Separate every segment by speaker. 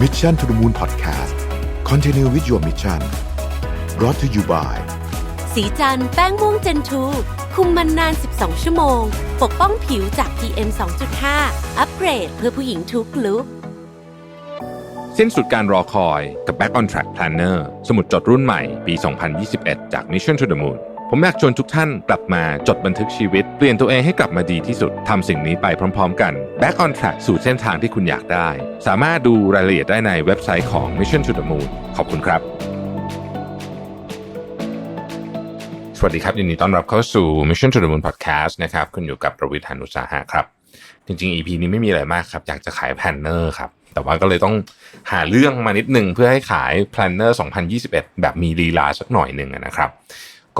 Speaker 1: Mission to the Moon Podcast Continue with your mission brought to you by
Speaker 2: สีจันแป้งม่วงเจนทูคุมมันนาน 12 ชั่วโมง ปกป้องผิวจาก PM 2.5 อัปเกรดเพื่อผู้หญิงทุกลุก
Speaker 3: สิ้นสุดการรอคอยกับ Back on Track Planner สมุดจดรุ่นใหม่ปี 2021 จาก Mission to the Moon ผมอยากชวนทุกท่านกลับมาจดบันทึกชีวิต เปลี่ยนตัวเองให้กลับมาดีที่สุดทำสิ่งนี้ไปพร้อม ๆ กัน Back on Track สู่เส้นทางที่คุณอยากได้ สามารถดูรายละเอียดได้ในเว็บไซต์ของ Mission to the Moon ขอบคุณครับ สวัสดีครับ ยินดีต้อนรับเข้าสู่ Mission to the Moon Podcast นะครับคุณอยู่กับประวิทยานุสาหะครับ จริง ๆ EP นี้ไม่มีอะไรมากครับ อยากจะขายแพลนเนอร์ครับแต่ว่าก็เลยต้องหาเรื่องมานิดนึงเพื่อให้ขายแพลนเนอร์2021 แบบมีลีลาสักหน่อยหนึ่งนะครับ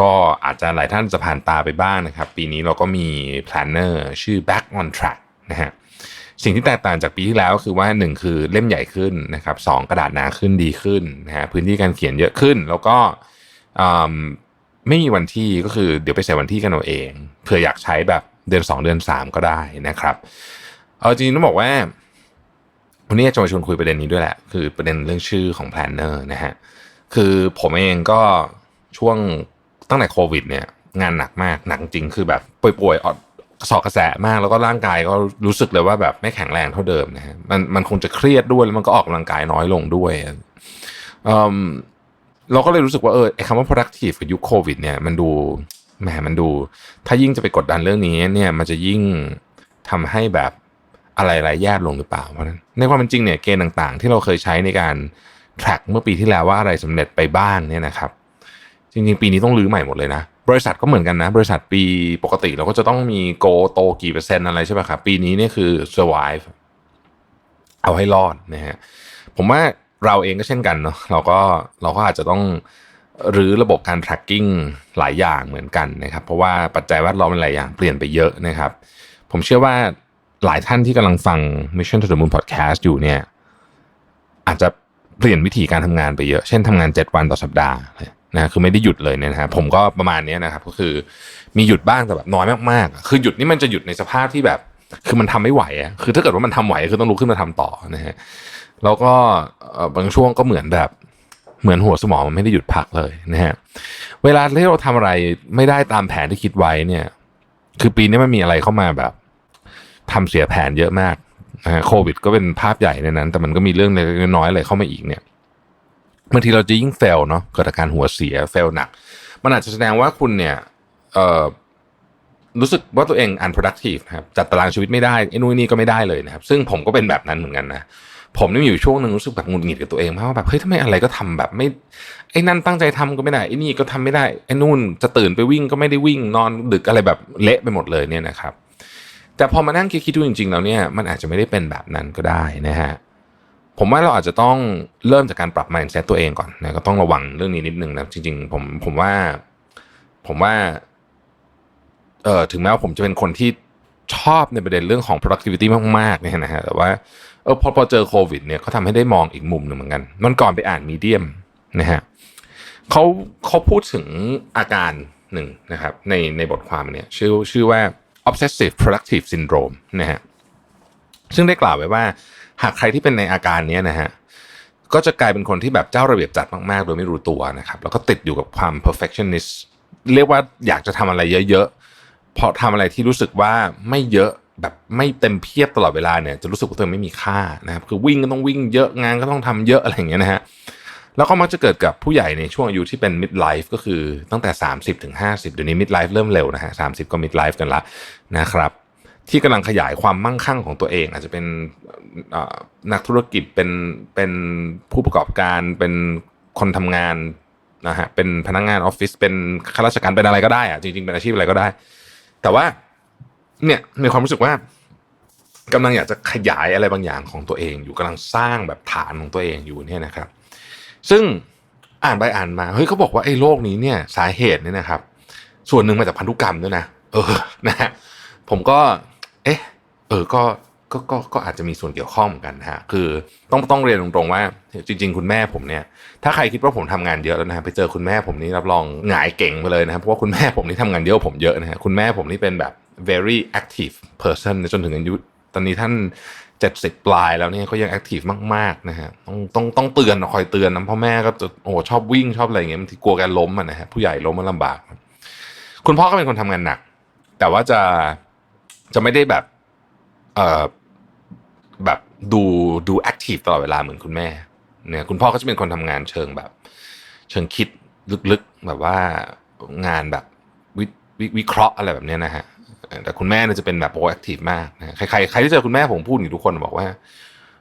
Speaker 3: ก็อาจจะหลายท่านจะผ่านตาไปบ้างนะครับ ปีนี้เราก็มีแพลนเนอร์ชื่อ Back on Track นะฮะสิ่งที่แตกต่างจากปีที่แล้วก็คือว่า 1 คือเล่มใหญ่ขึ้นนะครับสกระดาษหนาขึ้นดีขึ้นนะฮะพื้นที่การเขียนเยอะขึ้น แล้วก็ไม่มีวันที่ก็คือเดี๋ยวไปใส่วันที่กันเอาเองเผื่ออยากใช้แบบเดือน 2 เดือน 3 ก็ได้นะครับเอาจริงๆต้องบอกว่าวันนี้จะมาชวนคุยประเด็นนี้ด้วยแหละ คือประเด็นเรื่องชื่อของแพลนเนอร์นะฮะคือผมเองก็ช่วง ตั้งแต่โควิด เนี่ยงานหนักมากหนักจริงคือแบบป่วยๆอดสอกกระแสมากแล้วก็ร่างกายก็รู้สึกเลยว่าแบบไม่แข็งแรงเท่าเดิมนะฮะมันมันคงจะเครียดด้วยแล้วมันก็ออกกำลังกายน้อยลงด้วยเอ่อเราก็เลยรู้สึกว่าเออไอ้คำว่า productive กับยุคโควิด เนี่ยมันดูแหมมันดู ถ้ายิ่งจะไปกดดันเรื่องนี้เนี่ยมันจะยิ่งทำให้แบบอะไรอะไรแย่ลงหรือเปล่าเพราะฉะนั้นในความเป็นจริงเนี่ยเกณฑ์ต่างๆ ที่เราเคยใช้ในการ track เมื่อปีที่แล้วว่าอะไรสำเร็จไปบ้างเนี่ยนะครับ จริงๆ ปีนี้ต้องรื้อใหม่หมดเลยนะ บริษัทก็เหมือนกันนะ บริษัทปีปกติเราก็จะต้องมีโกโตกี่เปอร์เซ็นต์อะไรใช่ไหมครับ ปีนี้นี่คือ survive เอาให้รอดนะฮะผมว่าเราเองก็เช่นกันเนาะเราก็เราก็อาจจะต้องรื้อระบบการ tracking หลายอย่างเหมือนกันนะครับ เพราะว่าปัจจัยแวดล้อมหลายอย่างเปลี่ยนไปเยอะนะครับ ผมเชื่อว่าหลายท่านที่กำลังฟัง Mission to the Moon Podcast อยู่เนี่ยอาจจะเปลี่ยนวิธีการทำงานไปเยอะ เช่นทำงาน 7 วันต่อสัปดาห์ นะคือไม่ได้หยุดเลยเนี่ยนะฮะผมก็ประมาณนี้นะครับก็คือมีหยุดบ้างแต่แบบน้อยมากๆ คือหยุดนี่มันจะหยุดในสภาพที่แบบ คือมันทำไม่ไหวอะคือถ้าเกิดว่ามันทำไหวคือต้องลุกขึ้นมาทำต่อนะฮะแล้วก็บางช่วงก็เหมือนแบบเหมือนหัวสมองมันไม่ได้หยุดพักเลยนะฮะเวลาที่เราทำอะไรไม่ได้ตามแผนที่คิดไว้เนี่ย คือปีนี้มันมีอะไรเข้ามาแบบทำเสียแผนเยอะมากนะฮะโควิด ก็เป็นภาพใหญ่ในนั้น แต่มันก็มีเรื่องเล็กน้อยอะไรเข้ามาอีกเนี่ย บางทีเราจะยิ่งเฟลเนาะเกิดอาการหัวเสียเฟลหนัก มันอาจจะแสดงว่าคุณเนี่ยเอ่อรู้สึกว่าตัวเอง unproductive นะครับจัดตารางชีวิตไม่ได้ไอ้นู่นนี่ก็ไม่ได้เลยนะครับ ซึ่งผมก็เป็นแบบนั้นเหมือนกันนะผมนี่มีอยู่ช่วงหนึ่งรู้สึกแบบงุดหงิดกับตัวเองมากว่าแบบเฮ้ยทำไมอะไรก็ทำแบบไม่ไอ้นั่นตั้งใจทำก็ไม่ได้ไอ้นี่ก็ทำไม่ได้ไอ้นู่นจะตื่นไปวิ่งก็ไม่ได้วิ่งนอนดึกอะไรแบบเละไปหมดเลยเนี่ยนะครับ แต่พอมานั่งคิดดูจริงๆแล้วเนี่ยมันอาจจะไม่ได้เป็นแบบนั้นก็ได้นะฮะ ผมว่าเราอาจจะต้องเริ่มจากการปรับ mindset ตัวเองก่อนนะก็ต้องระวังเรื่องนี้นิดนึงนะจริง ๆ ผมผมว่า ผมว่าเอ่อถึงแม้ว่าผมจะเป็นคนที่ชอบในประเด็นเรื่องของ productivity มากๆเนี่ยนะฮะแต่ว่าเออพอพอเจอโควิดเนี่ยเขาทำให้ได้มองอีกมุมหนึ่งเหมือนกัน มันก่อนไปอ่านมีเดียมนะฮะเขาเขาพูดถึงอาการหนึ่งนะครับในในบทความเนี่ยชื่อชื่อว่า obsessive productive syndrome นะฮะซึ่งได้กล่าวไว้ว่า หากใครที่เป็นในอาการนี้นะฮะก็จะกลายเป็นคนที่แบบเจ้าระเบียบจัดมากๆ โดยไม่รู้ตัวนะครับ แล้วก็ติดอยู่กับความ perfectionist เรียกว่าอยากจะทำอะไรเยอะๆพอทำอะไรที่รู้สึกว่าไม่เยอะแบบไม่เต็มเพียบตลอดเวลาเนี่ยจะรู้สึกว่าตัวเองไม่มีค่านะครับคือวิ่งก็ต้องวิ่งเยอะงานก็ต้องทำเยอะอะไรอย่างเงี้ยนะฮะแล้วก็มักจะเกิดกับผู้ใหญ่ในช่วงอายุที่เป็น mid life ก็คือตั้งแต่ 30 ถึง 50 เดี๋ยวนี้ mid life เริ่มเร็วนะฮะ30 ก็ mid life กันละนะครับ ที่กำลังขยายความมั่งคั่งของตัวเอง อาจจะเป็นนักธุรกิจเป็นเป็นผู้ประกอบการเป็นคนทำงานนะฮะเป็นพนักงานออฟฟิศเป็นข้าราชการเป็นอะไรก็ได้อะจริงๆเป็นอาชีพอะไรก็ได้ แต่ว่าเนี่ยมีความรู้สึกว่ากำลังอยากจะขยายอะไรบางอย่างของตัวเอง อยู่กำลังสร้างแบบฐานของตัวเองอยู่เนี่ยนะครับ ซึ่งอ่านไปอ่านมาเฮ้ยเขาบอกว่าไอ้โรคนี้เนี่ยสาเหตุเนี่ยนะครับ ส่วนหนึ่งมาจากพันธุกรรมด้วยนะเออนะฮะผมก็ เอ๊ะ เออก็ก็ก็ก็อาจจะมีส่วนเกี่ยวข้องเหมือนกันนะฮะ คือต้องต้องเรียนตรงๆว่า จริง ๆ คุณแม่ผมเนี่ย ถ้าใครคิดว่าผมทำงานเยอะแล้วนะฮะไปเจอคุณแม่ผมนี่รับรองหงายเก่งไปเลยนะครับ เพราะว่าคุณแม่ผมนี่ทำงานเยอะกว่าผมเยอะนะฮะ คุณแม่ผมนี่เป็นแบบ very active person จนถึงอายุตอนนี้ท่าน 70 ปลายแล้วเนี่ยก็ยังแอคทีฟมากๆนะฮะ ต้องต้องต้องเตือนคอยเตือนนะเพราะแม่ก็จะโอ้ชอบวิ่งชอบอะไรอย่างเงี้ยบางทีกลัวแกล้มอะนะฮะผู้ใหญ่ล้มมันลำบาก คุณพ่อก็เป็นคนทำงานหนัก แต่ว่าจะ จะไม่ได้แบบเอ่อแบบดูดูแอคทีฟตลอดเวลาเหมือนคุณแม่เนี่ยคุณพ่อก็จะเป็นคนทำงานเชิงแบบ เชิงคิดลึกๆแบบว่างานแบบวิวิวิเคราะห์อะไรแบบเนี้ยนะฮะแต่คุณแม่เนี่ยจะเป็นแบบโปรแอคทีฟมากนะใครใครใครที่เจอคุณแม่ผมพูดอยู่ทุกคนบอกว่า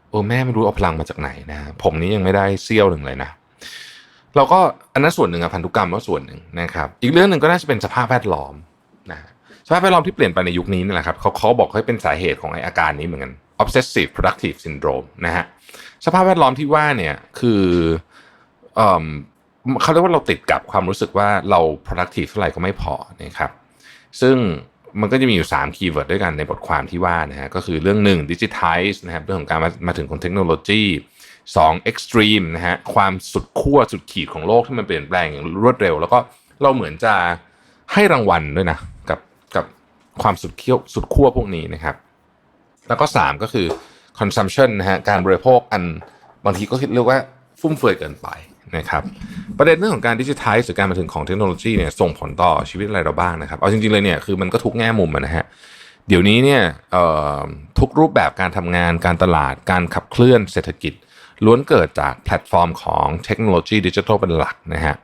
Speaker 3: โอ้แม่ไม่รู้เอาพลังมาจากไหนนะผมนี้ยังไม่ได้เซี่ยวหนึ่งเลยนะเราก็อันนั้นส่วนหนึ่งอะพันธุกรรมก็ส่วนหนึ่งนะครับ อีกเรื่องหนึ่งก็น่าจะเป็นสภาพแวดล้อมนะ สภาพแวดล้อมที่เปลี่ยนไปในยุคนี้นี่แหละครับเขาเขาบอกให้เป็นสาเหตุของไออาการนี้เหมือนกัน obsessive productive syndrome นะฮะสภาพแวดล้อมที่ว่าเนี่ยคือเออเขาเรียกว่าเราติดกับความรู้สึกว่าเรา productive เท่าไหร่ก็ไม่พอนะครับ ซึ่งมันก็จะมีอยู่3คีย์เวิร์ดด้วยกันในบทความที่ว่านะฮะก็คือเรื่องหนึ่ง digitize นะครับเรื่องของการมามาถึงของเทคโนโลยี2 extreme นะฮะความสุดขั้วสุดขีดของโลกที่มันเปลี่ยนแปลงอย่างรวดเร็ว แล้วก็เราเหมือนจะให้รางวัลด้วยนะ ความสุดเคี้ยวสุดขั้วพวกนี้นะครับ แล้วก็ 3 ก็คือ consumption นะฮะการบริโภคอันบางทีก็คิดเรียกว่าฟุ่มเฟือยเกินไปนะครับประเด็นเรื่องของการดิจิทัลหรือการมาถึงของเทคโนโลยีเนี่ยส่งผลต่อชีวิตอะไรเราบ้างนะครับ เอาจริงๆเลยเนี่ยคือมันก็ทุกแง่มุมนะฮะเดี๋ยวนี้เนี่ยทุกรูปแบบการทำงานการตลาดการขับเคลื่อนเศรษฐกิจ ล้วนเกิดจากแพลตฟอร์มของเทคโนโลยีดิจิทัลเป็นหลักนะฮะ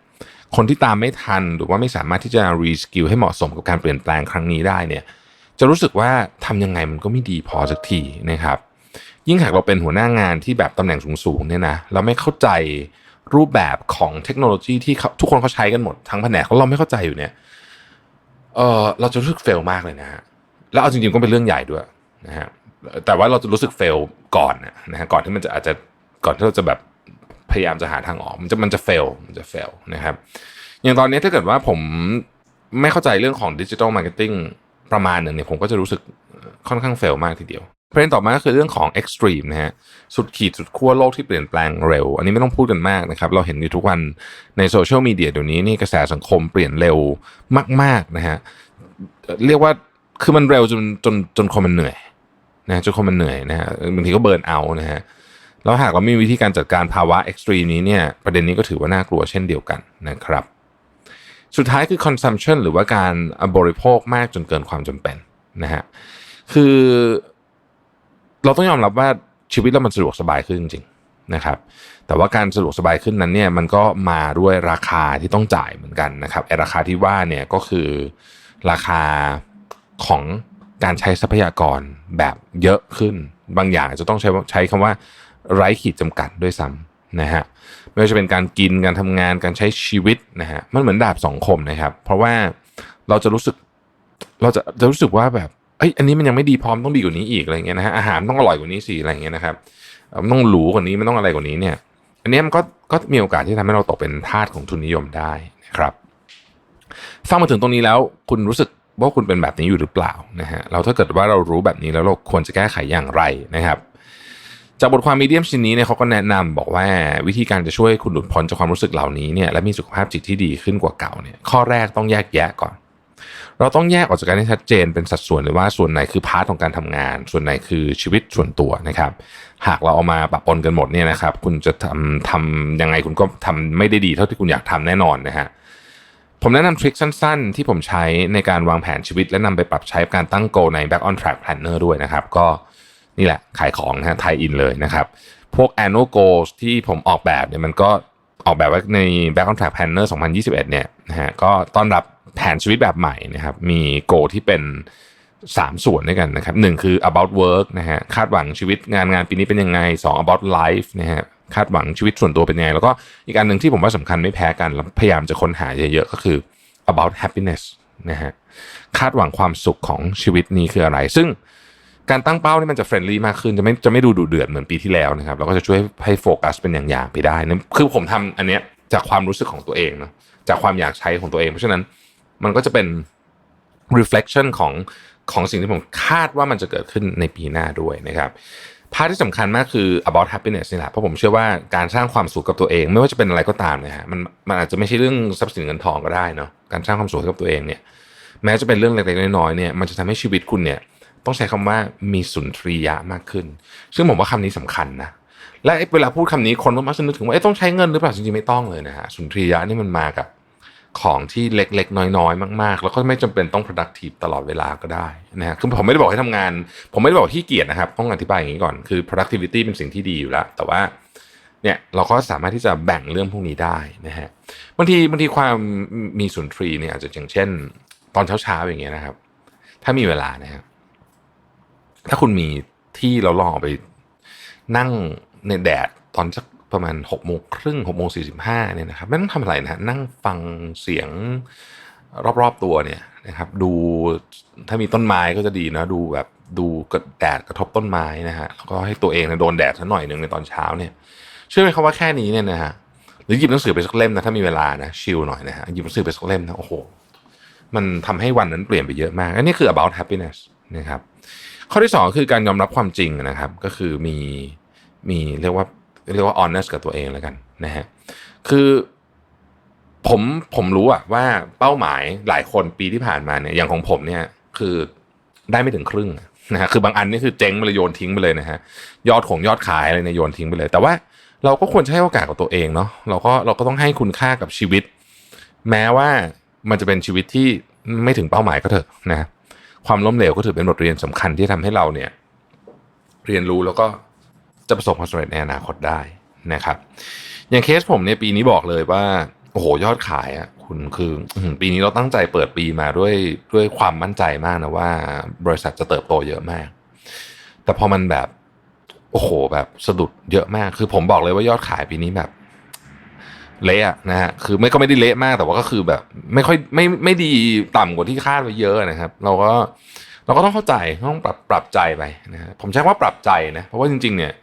Speaker 3: คนที่ตามไม่ทันหรือว่าไม่สามารถที่จะรีสกิลให้เหมาะสมกับการเปลี่ยนแปลงครั้งนี้ได้เนี่ยจะรู้สึกว่าทำยังไงมันก็ไม่ดีพอสักทีนะครับ ยิ่งหากเราเป็นหัวหน้างานที่แบบตำแหน่งสูงๆเนี่ยนะเราไม่เข้าใจรูปแบบของเทคโนโลยีที่เขาทุกคนเขาใช้กันหมดทั้งแผนกเราไม่เข้าใจอยู่เนี่ยเออเราจะรู้สึกเฟลมากเลยนะฮะแล้วเอาจริงๆก็เป็นเรื่องใหญ่ด้วยนะฮะแต่ว่าเราจะรู้สึกเฟลก่อนนะนะฮะก่อนที่มันจะอาจจะก่อนที่เราจะแบบ พยายามจะหาทางออก มันจะมันจะเฟลมันจะเฟลนะครับ อย่างตอนนี้ถ้าเกิดว่าผมไม่เข้าใจเรื่องของดิจิทัลมาร์เก็ตติ้งประมาณหนึ่งเนี่ยผมก็จะรู้สึกค่อนข้างเฟลมากทีเดียวประเด็นต่อมาก็คือเรื่องของ extreme นะฮะสุดขีดสุดขั้วโลกที่เปลี่ยนแปลงเร็ว อันนี้ไม่ต้องพูดกันมากนะครับ เราเห็นอยู่ทุกวันในโซเชียลมีเดียเดี๋ยวนี้นี่กระแสสังคมเปลี่ยนเร็วมาก ๆนะฮะเรียกว่าคือมันเร็วจนจนจนคนมันเหนื่อยนะจนคนมันเหนื่อยนะฮะบางทีก็เบิร์นเอานะฮะ แล้วหากเราไม่มีวิธีการจัดการภาวะ extreme นี้เนี่ยประเด็นนี้ก็ถือว่าน่ากลัวเช่นเดียวกันนะครับ สุดท้ายคือ consumption หรือว่าการบริโภคมากจนเกินความจำเป็นนะฮะคือเราต้องยอมรับว่าชีวิตเรามันสะดวกสบายขึ้นจริงๆนะครับ แต่ว่าการสะดวกสบายขึ้นนั้นเนี่ยมันก็มาด้วยราคาที่ต้องจ่ายเหมือนกันนะครับไอราคาที่ว่าเนี่ยก็คือราคาของการใช้ทรัพยากรแบบเยอะขึ้น บางอย่างจะต้องใช้ใช้คำว่า ไร้ขีดจำกัดด้วยซ้ำนะฮะไม่ว่าจะเป็นการกินการทำงานการใช้ชีวิตนะฮะมันเหมือนดาบสองคมนะครับ เพราะว่าเราจะรู้สึกเราจะจะรู้สึกว่าแบบเอ้ยอันนี้มันยังไม่ดีพร้อมต้องดีกว่านี้อีกอะไรเงี้ยนะฮะอาหารต้องอร่อยกว่านี้สิอะไรเงี้ยนะครับมันต้องหรูกว่านี้มันต้องอะไรกว่านี้เนี่ย อันนี้มันก็ก็มีโอกาสที่ทำให้เราตกเป็นทาสของทุนนิยมได้นะครับฟังมาถึงตรงนี้แล้วคุณรู้สึกว่าคุณเป็นแบบนี้อยู่หรือเปล่านะฮะเราถ้าเกิดว่าเรารู้แบบนี้แล้วเราควรจะแก้ไขอย่างไรนะครับ จากบทความมีเดียมชิ้นนี้เนี่ยเขาก็แนะนำบอกว่าวิธีการจะช่วยคุณหลุดพ้นจากความรู้สึกเหล่านี้เนี่ยและมีสุขภาพจิตที่ดีขึ้นกว่าเก่าเนี่ยข้อแรกต้องแยกแยะก่อน เราต้องแยกออกจากกันให้ชัดเจนเป็นสัดส่วนเลยว่าส่วนไหนคือพาร์ทของการทำงาน ส่วนไหนคือชีวิตส่วนตัวนะครับ หากเราเอามาปะปนกันหมดเนี่ยนะครับ คุณจะทำทำยังไงคุณก็ทำไม่ได้ดีเท่าที่คุณอยากทำแน่นอนนะฮะผมแนะนำทริคสั้นๆ ที่ผมใช้ในการวางแผนชีวิต และนำไปปรับใช้การตั้งโกใน Back on Track Planner ด้วยนะครับ ก็ นี่แหละขายของนะฮะไทยอินเลยนะครับ พวก annual goals ที่ผมออกแบบเนี่ยมันก็ออกแบบไว้ใน Back on Track Planner 2021 เนี่ยนะฮะก็ต้อนรับแผนชีวิตแบบใหม่นะครับ มี goal ที่เป็น 3 ส่วนด้วยกันนะครับหนึ่งคือ about work นะฮะคาดหวังชีวิตงานงานปีนี้เป็นยังไง 2 about life นะฮะคาดหวังชีวิตส่วนตัวเป็นยังไง แล้วก็อีกอันหนึ่งที่ผมว่าสำคัญไม่แพ้กันแล้วพยายามจะค้นหาเยอะๆก็คือ about happiness นะฮะคาดหวังความสุขของชีวิตนี้คืออะไร ซึ่ง การตั้งเป้านี่มันจะเฟรนลี่มากขึ้นจะไม่จะไม่ดูดุเดือดเหมือนปีที่แล้วนะครับแล้วก็จะช่วยให้โฟกัสเป็นอย่างๆไปได้นะคือผมทำอันเนี้ยจากความรู้สึกของตัวเองเนาะจากความอยากใช้ของตัวเอง เพราะฉะนั้นมันก็จะเป็น reflection ของของสิ่งที่ผมคาดว่ามันจะเกิดขึ้นในปีหน้าด้วยนะครับพาร์ทที่สำคัญมากคือ about happiness นี่แหละเพราะผมเชื่อว่าการสร้างความสุขกับตัวเอง ไม่ว่าจะเป็นอะไรก็ตามนะฮะมันมันอาจจะไม่ใช่เรื่องทรัพย์สินเงินทองก็ได้เนาะการสร้างความสุขให้กับตัวเองเนี่ยแม้จะเป็นเรื่องเล็กๆน้อยๆเนี่ยมันจะทำให้ชีวิตคุณเนี่ย ต้องใช้คำว่ามีสุนทรียะมากขึ้น ซึ่งผมว่าคำนี้สำคัญนะและเวลาพูดคำนี้คนก็มักจะนึกถึงว่าต้องใช้เงินหรือเปล่าจริงๆไม่ต้องเลยนะฮะสุนทรียะนี่มันมากับของที่เล็กๆ น้อยๆ มากๆ แล้วก็ไม่จำเป็นต้อง productive ตลอดเวลาก็ได้นะฮะคือผมไม่ได้บอกให้ทำงาน ผมไม่ได้บอกที่เกียรนะครับ ต้องอธิบายอย่างนี้ก่อนคือ productivity เป็นสิ่งที่ดีอยู่แล้ว แต่ว่าเนี่ยเราก็สามารถที่จะแบ่งเรื่องพวกนี้ได้นะฮะบางทีบางทีความมีสุนทรีเนี่ยอาจจะอย่างเช่น ตอนเช้าๆอย่างเงี้ยนะครับ ถ้ามีเวลานะครับ ถ้าคุณมีที่เราลองออกไปนั่งในแดดตอนสักประมาณหกโมงครึ่งหกโมงสี่สิบห้าเนี่ยนะครับไม่ต้องทำอะไรนะนั่งฟังเสียงรอบๆตัวเนี่ยนะครับดูถ้ามีต้นไม้ก็จะดีนะดูแบบดูกระแดดกระทบต้นไม้นะฮะแล้วก็ให้ตัวเองเนี่ยโดนแดดสักหน่อยหนึ่งในตอนเช้าเนี่ยเชื่อไหมครับว่าแค่นี้เนี่ยนะฮะหรือหยิบหนังสือไปสักเล่มนะถ้ามีเวลานะชิลหน่อยนะฮะหยิบหนังสือไปสักเล่มนะโอ้โหมันทำให้วันนั้นเปลี่ยนไปเยอะมาก อันนี้คือ about happiness นะครับ ข้อที่สองคือการยอมรับความจริงนะครับ ก็คือมีมีเรียกว่าเรียกว่า honest กับตัวเองแล้วกันนะฮะคือผมผมรู้อะว่าเป้าหมายหลายคนปีที่ผ่านมาเนี่ยอย่างของผมเนี่ยคือได้ไม่ถึงครึ่งนะฮะคือบางอันนี่คือเจ๊งไปเลยโยนทิ้งไปเลยนะฮะยอดของยอดขายอะไรเนี่ยโยนทิ้งไปเลย แต่ว่าเราก็ควรจะให้โอกาสกับตัวเองเนาะเราก็เราก็ต้องให้คุณค่ากับชีวิต แม้ว่ามันจะเป็นชีวิตที่ไม่ถึงเป้าหมายก็เถอะนะ ความล้มเหลวก็ถือเป็นบทเรียนสำคัญที่ทำให้เราเนี่ยเรียนรู้แล้วก็จะประสบความสำเร็จในอนาคตได้นะครับ อย่างเคสผมเนี่ยปีนี้บอกเลยว่าโอ้โหยอดขายอะคุณคือปีนี้เราตั้งใจเปิดปีมาด้วยด้วยความมั่นใจมากนะว่า บริษัทจะเติบโตเยอะมาก แต่พอมันแบบโอ้โหแบบสะดุดเยอะมาก คือผมบอกเลยว่ายอดขายปีนี้แบบ เละนะฮะคือไม่ก็ไม่ได้เละมากแต่ว่าก็คือแบบ ไม่ค่อยไม่ไม่ดีต่ำกว่าที่คาดไว้เยอะนะครับ เราก็เราก็ต้องเข้าใจต้องปรับปรับใจไปนะฮะผมใช้คำว่าปรับใจนะเพราะว่าจริง ๆ เนี่ย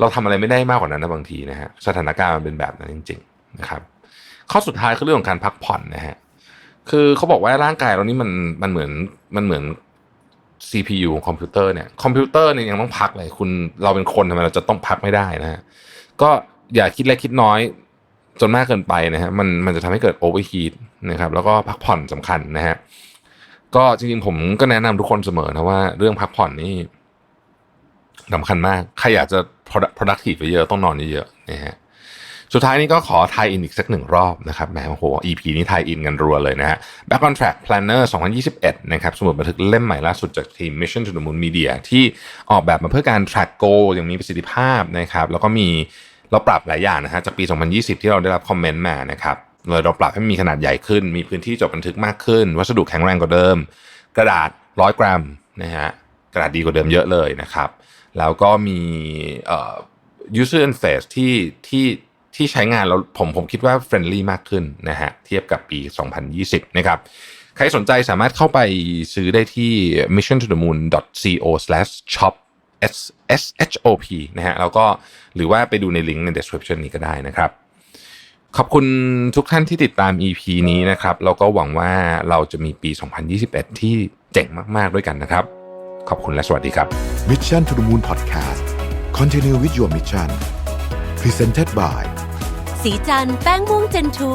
Speaker 3: เราทำอะไรไม่ได้มากกว่านั้นนะบางทีนะฮะสถานการณ์มันเป็นแบบนั้นจริง ๆ นะครับ ข้อสุดท้ายคือเรื่องของการพักผ่อนนะฮะคือเขาบอกว่าร่างกายเรานี่มันมันเหมือนมันเหมือน CPU ของคอมพิวเตอร์เนี่ยคอมพิวเตอร์เนี่ยยังต้องพักเลยคุณเราเป็นคนทำไมเราจะต้องพักไม่ได้นะฮะก็อย่าคิดเล็กคิดน้อย จนมากเกินไปนะฮะมันมันจะทำให้เกิดโอเวอร์ฮีทนะครับแล้วก็พักผ่อนสำคัญนะฮะก็จริงๆผมก็แนะนำทุกคนเสมอนะว่าเรื่องพักผ่อนนี่สำคัญมากใครอยากจะ product- productive เยอะต้องนอนเยอะๆนะฮะสุดท้ายนี้ก็ขอทายอินอีกสักหนึ่งรอบนะครับแหมโอ้โห EP นี้ทายอินกันรัวเลยนะฮะ Back on Track Planner 2021 นะครับสมุดบันทึกเล่มใหม่ล่าสุดจากทีม Mission to the Moon Media ที่ออกแบบมาเพื่อการ track goal อย่างมีประสิทธิภาพนะครับแล้วก็มี เราปรับหลายอย่างนะฮะจากปี 2020 ที่เราได้รับคอมเมนต์มานะครับเลยเราปรับให้มีขนาดใหญ่ขึ้น มีพื้นที่จดบันทึกมากขึ้น วัสดุแข็งแรงกว่าเดิม กระดาษ100กรัมนะฮะกระดาษดีกว่าเดิมเยอะเลยนะครับ แล้วก็มีเอ่อ user interface ที่ที่ที่ใช้งานแล้วผมผมคิดว่า friendly มากขึ้นนะฮะเทียบกับปี 2020 นะครับใครสนใจสามารถเข้าไปซื้อได้ที่ missiontothe moon.co/shop s s h o p นะฮะแล้วก็หรือว่าไปดูในลิงก์ใน description นี้ก็ได้นะครับ ขอบคุณทุกท่านที่ติดตาม EP นี้นะครับแล้วก็หวังว่าเราจะมีปี 2021 ที่เจ๋งมาก ๆ ด้วยกันนะครับ ขอบคุณและสวัสดีครับ
Speaker 1: Mission to the Moon Podcast Continue with your mission Presented by
Speaker 2: สีจันแป้งม่วงเจนทู